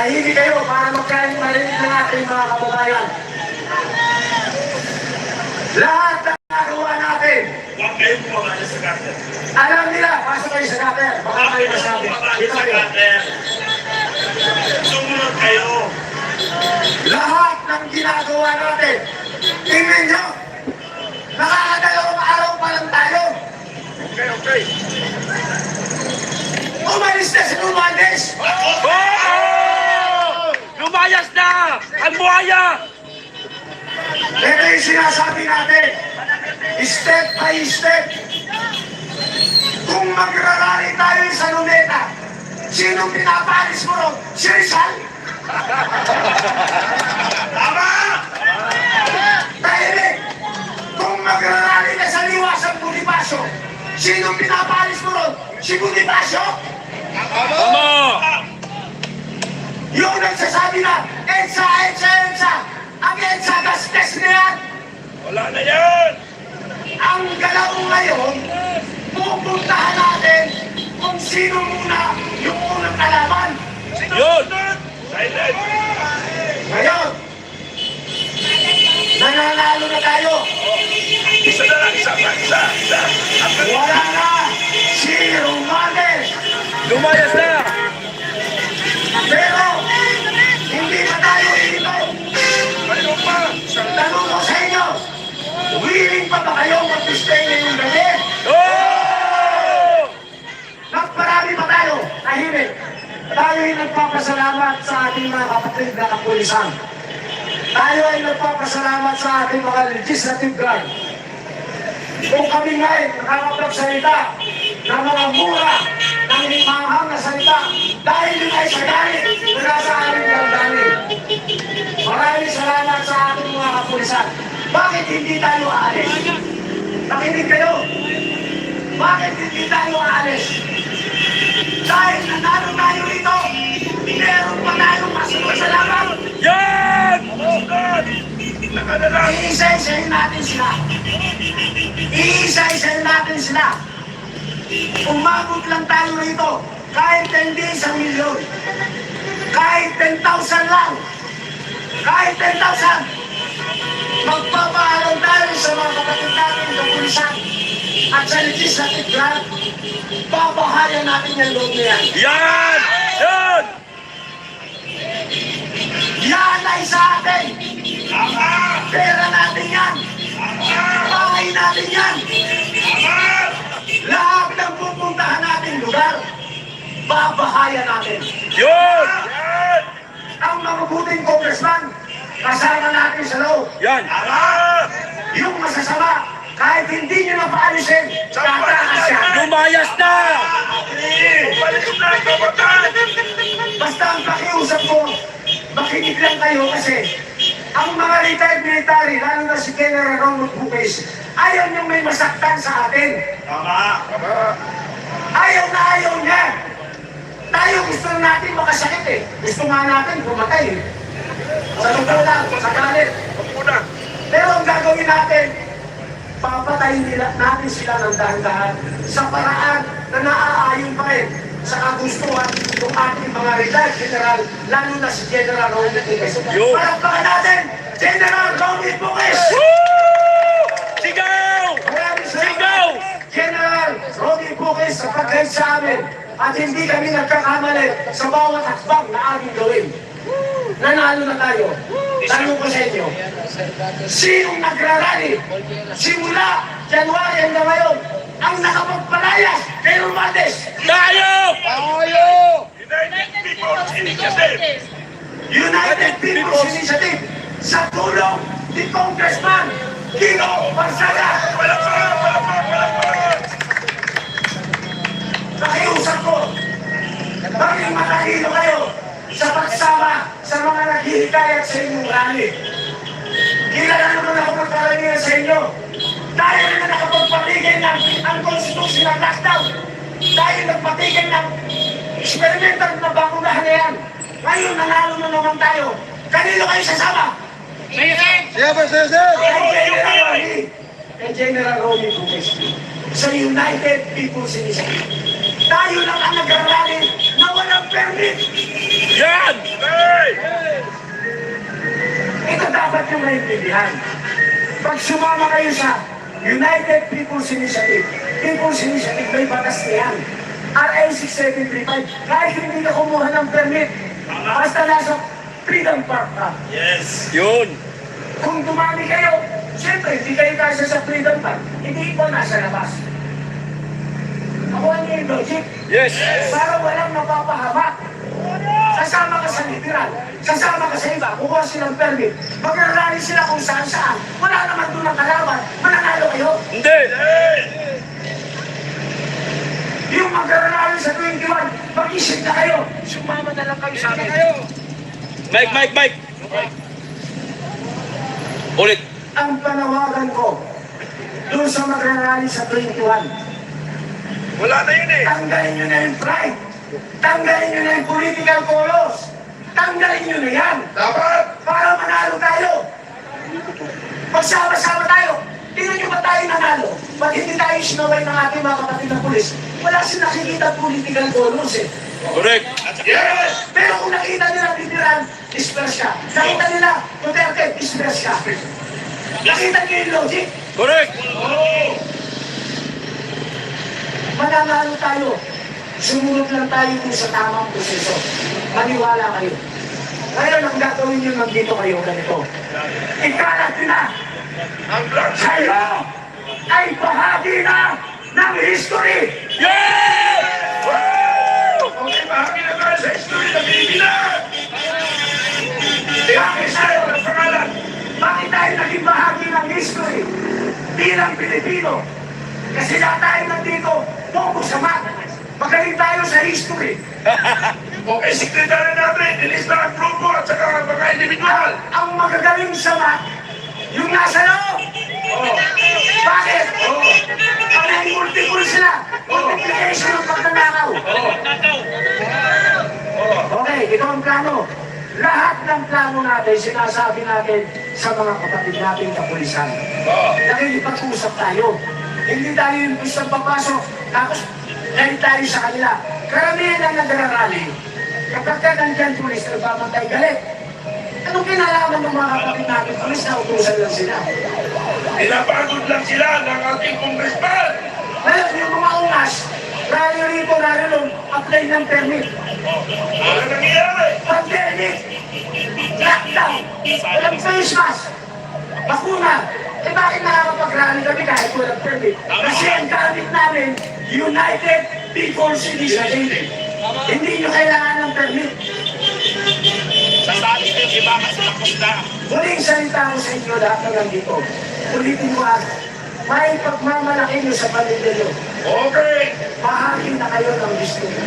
Tahimik kayo para magkain marinig ng ating mga kababayan. Lahat ng nagawa natin, Huwag kayong bumaba sa gutter. alam nila, pasok kayo sa gutter. Baka kayo masabi. Dito kayo. Sumunod kayo. Lahat ng ginagawa natin, tingnan nyo, nakakadalawang araw pa lang tayo. Okay, okay. Umalis na si Romandes. Oh! Lumayas na! Ang buhaya! Ito yung sinasabi natin, step by step. Kung magrarally tayo sa Luneta, sinong pinapalis mo ron? Si Rizal? Tama! Tahimik! Kung magrarally ka sa liwasang Bonifacio, sinong pinapalis mo ron? Si Bonifacio? Tama! Yung nagsasabi na, EDSA, EDSA, EDSA! Ang EDSA, gastes na yan! Wala na yan! Ang galaw ngayon, pupuntahan natin kung sino muna yung unang kalaban. Yun! Silent! Ngayon, nananalo na tayo. Isa na lang, isa pa, isa, isa. Wala na si Romandes. Lumayas na! Tahimik. Tayo ay nagpapasalamat sa ating mga kapatid na kapulisan. Tayo ay nagpapasalamat sa ating mga legislative guard. Kung kami nga ay nakakapagsalita ng mga mura, ng himahang na salita, dahil din ay sa galit na nasa aming damdamin. Maraming salamat sa ating mga kapulisan. Bakit hindi tayo aalis? Nakinig kayo. Bakit hindi tayo aalis? Iisa-isahin natin sila. Iisa-isahin natin sila. Umabot lang tayo rito, kahit hindi isang milyon. Kahit 10,000 lang. Kahit 10,000. Magpapaalam tayo sa mga kapatid natin sa pulisan at sa legislative grant. Babahayan natin yung loob na yan. Yan! Yan! Yan ay sa atin. Tama! Pera natin yan. Bahay natin yan. Lahat ng pupuntahan natin lugar, babahayan natin. Yun! Yan! Ang mabubuting congressman, kasama natin sa loob. Yan! Tama! Yung masasama, kahit hindi nyo napaalisin, tatakas yan. Lumayas na! Balik na kabataan! Basta ang pakiusap ko, makinig lang kayo kasi ang mga retired military, lalo na si General Ronald Bukes, ayaw niyang may masaktan sa atin. Tama! Ayaw na ayaw niya. Tayo gusto na natin makasakit eh. Gusto nga natin pumatay eh. Sa totoo lang, sa galit. Pero ang gagawin natin, papatayin nila natin sila ng dahan-dahan sa paraan na naaayon pa rin sa kagustuhan ng ating mga retired general, lalo na si General Romy Buques. Yun. Palakpakan natin, General Romy Buques! Woo! Sigaw! Sigaw! General Romy Buques sa pag-guide sa amin at hindi kami nagkakamali sa bawat hakbang na aming gawin. Nanalo na tayo. Tanong ko sa inyo, sinong nagrarally simula January hanggang ngayon ang nakapagpalayas kay Romandes? Tayo! United People's Initiative! United People's Initiative sa tulong ni Congressman Kino Barsaga. Palakpakan! Palakpakan! Palakpakan! Nakiusap ko, maging matalino kayo sa pagsama sa mga naghihikayat sa inyong rally. Kilala naman ako magkaramihan sa inyo. Dahil na nakapagpatigil ng ang constitutional lockdown. Dahil nagpatigil ng experimental na bangunahan na yan. Ngayon, nanalo na naman tayo. Kanino kayo sasama? Kay General Romy. Kay General Romy Buques. Sa United People's Initiative. Tayo lang ang nagrarally na walang permit. Yan! Hey! Ito dapat yung maintindihan. Pag sumama kayo sa United People's Initiative, People's Initiative, may batas na yan. RA 6735, kahit hindi ka kumuha ng permit, basta nasa Freedom Park ka. Yes! Yun! Kung dumami kayo, siyempre, hindi kayo kasya sa Freedom Park, hindi po nasa labas. Ako ano yung logic? Yes! Para walang mapapahamak. Sasama ka sa literal, sasama ka sa iba, kukuha silang permit, magrarally sila kung saan saan, wala naman doon ang kalaban, mananalo kayo. Hindi! Yung magrarally sa 21, mag-isip na kayo, sumama na lang kayo sa akin. Mike, Mike, Mike! Ulit! Ang panawagan ko, doon sa magrarally sa 21, Wala na yun eh! tanggalin nyo na yung pride, tanggalin nyo na yung political colors, tanggalin nyo na yan. Dapat! para manalo tayo. Magsama-sama tayo. Tingnan nyo ba tayo nanalo? Pag hindi tayo sinaway ng ating mga kapatid na pulis, wala silang nakikita political colors eh. Correct! Yes! Pero kung nakita nila Titiran, dispersya. Nakita nila Duterte, dispersya. Nakita nyo yung logic? Correct! Mananalo tayo. Sumunod lang tayo dun sa tamang proseso. Maniwala kayo. Ngayon, ang gagawin nyo nandito kayo ganito. Ikalat na kayo ay bahagi na ng history. Yes! Okay, bahagi na tayo sa history ng Pilipinas! Bakit tayo? Ang pangalan! Bakit tayo naging bahagi ng history bilang Pilipino? Kasi lahat tayo nandito, focus sa math. Magaling tayo sa history. Okay, sekretary natin, ilista ang grupo at saka mga individual! Ang magagaling sa math, yung nasa loob. Oh! Bakit? Oh! Ang may multiple sila. Multiplication ng pagtanakaw. Oh! Oh! Okay, ito ang plano. Lahat ng plano natin, sinasabi natin sa mga kapatid natin kapulisan. Oh! Nakikipag-usap tayo. Hindi tayo yung gusto papasok. Tapos, dahil tayo sa kanila. Karamihan na nagrarally. Kapag ka nandyan pulis, nagbabantay galit. Anong kinalaman ng mga kapatid natin pulis na utusan lang sila? Pinapagod lang sila ng ating congressman! Ngayon, yung mga ungas, rally rito, rally doon, apply ng permit. Wala nangyayari! Pandemic, lockdown, walang face mask, bakuna. Eh bakit nakakapag-rally kami kahit walang permit? Kasi namin, United People's Initiative. Hindi nyo kailangan ng permit. Sasabi ko iba tapos na. Muling salita ko sa inyo lahat na nandito. Ulitin ko at may pagmamalaki nyo sa pamilya nyo. Okay! Bahagi na kayo ng gusto nyo.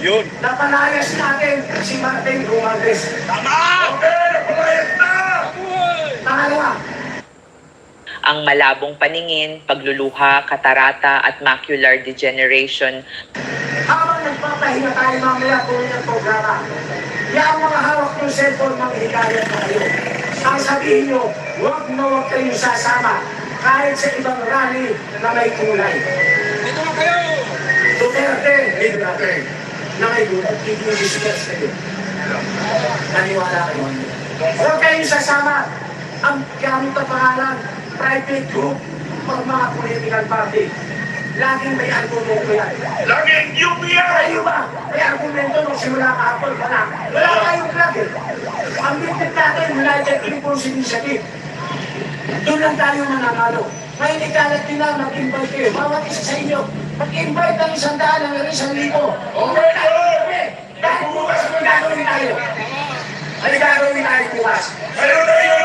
Yun! Napanayas natin si Martin Romualdez. Tama! Okay! Ang malabong paningin, pagluluha, katarata at macular degeneration habang nagpapahinga tayo mamaya tuloy ng programa, yung mga hawak ng cellphone, mga hikayat na kayo. Ang sabihin nyo, huwag na huwag kayong sasama kahit sa ibang rally na may kulay. Dito na kayo! Duterte, librate, na may kulay. Hindi nyo discuss kayo. Naniwala kayo. Huwag kayong sasama. Ang gamit na pangalan, private group o mga political party. Laging may argumento yan. Laging UPI! Kayo ba? May argumento nung simula kahapon ka na. Wala kayong plug eh. Ang bitbit natin, United People's Initiative. Doon lang tayo mananalo. May nikalat din na mag-invite kayo. Bawat isa sa inyo, mag-invite ng isang daan ng isang libo. Okay, Kami, Dahil bukas may gagawin tayo. May gagawin tayo bukas. Mayroon na yun!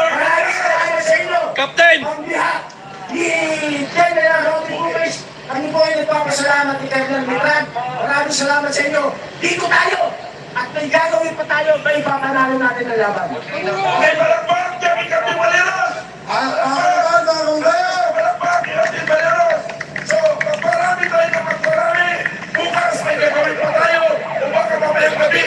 Captain! On behalf ni General Rodney Gomez, kami po ay nagpapasalamat ni Colonel Mitran. Maraming salamat sa inyo. Dito tayo! At may gagawin pa tayo, may ipapanalo natin ang laban. Okay, palakpak! Kami kami Valeros! Ah, ah, ah, mga kongreyo! Palakpak! Kami Valeros! So, magparami tayo na magparami! Bukas may gagawin pa tayo! O baka mamayang gabi,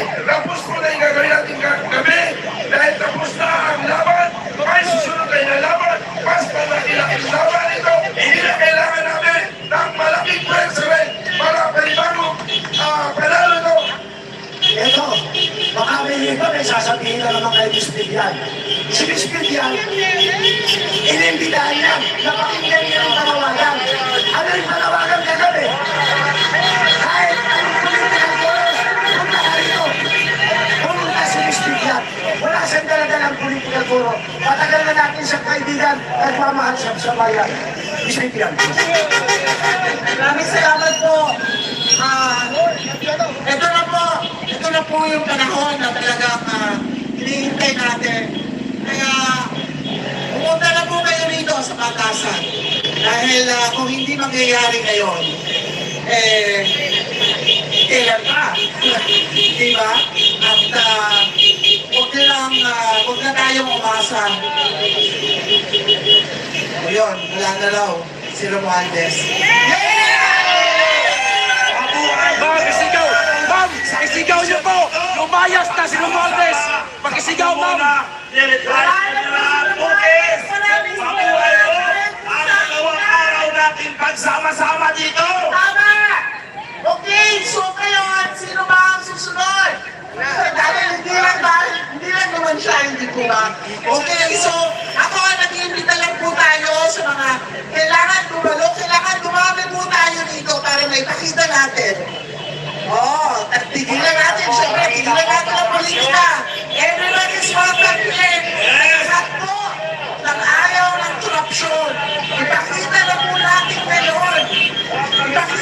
Vivian. Si Vivian, inimbitahan niya, napakinggan niya ang panawagan. Ano yung panawagan kagabi? Kahit anong political chorus, punta ka rito. Pumunta si. Wala siyang daladalang political chorus. Patagal na natin siyang kaibigan, nagmamahal siya sa bayan. Vivian. Maraming salamat po. Ah, ito na po, ito na po yung panahon na talagang ah, hinihintay natin. Kaya pumunta na po kayo rito sa batasan. Dahil ah, kung hindi mangyayari ngayon, eh, kailan pa? Di ba? At uh, huwag na lang, ah, huwag na tayong umasa. O yun, wala na raw si Romualdez. Ma'am, isigaw! Ma'am, isigaw niyo po! Lumayas na si Romualdez! Pag-isigaw, ma'am! Pagsama-sama dito! Tama! Okay, so kayo at sino ba ang susunod? Dahil hindi lang, dahil hindi lang naman siya, hindi po ba? Okay, so ako nag-iimbita lang po tayo sa mga kailangan dumalo, kailangan dumami po tayo dito para may pakita natin. Oh, at tigilan natin, syempre, tigilan natin ang politika. Sobrang din sakto ng ayaw ng korupsyon. Ipakita na po natin ngayon. Ipakita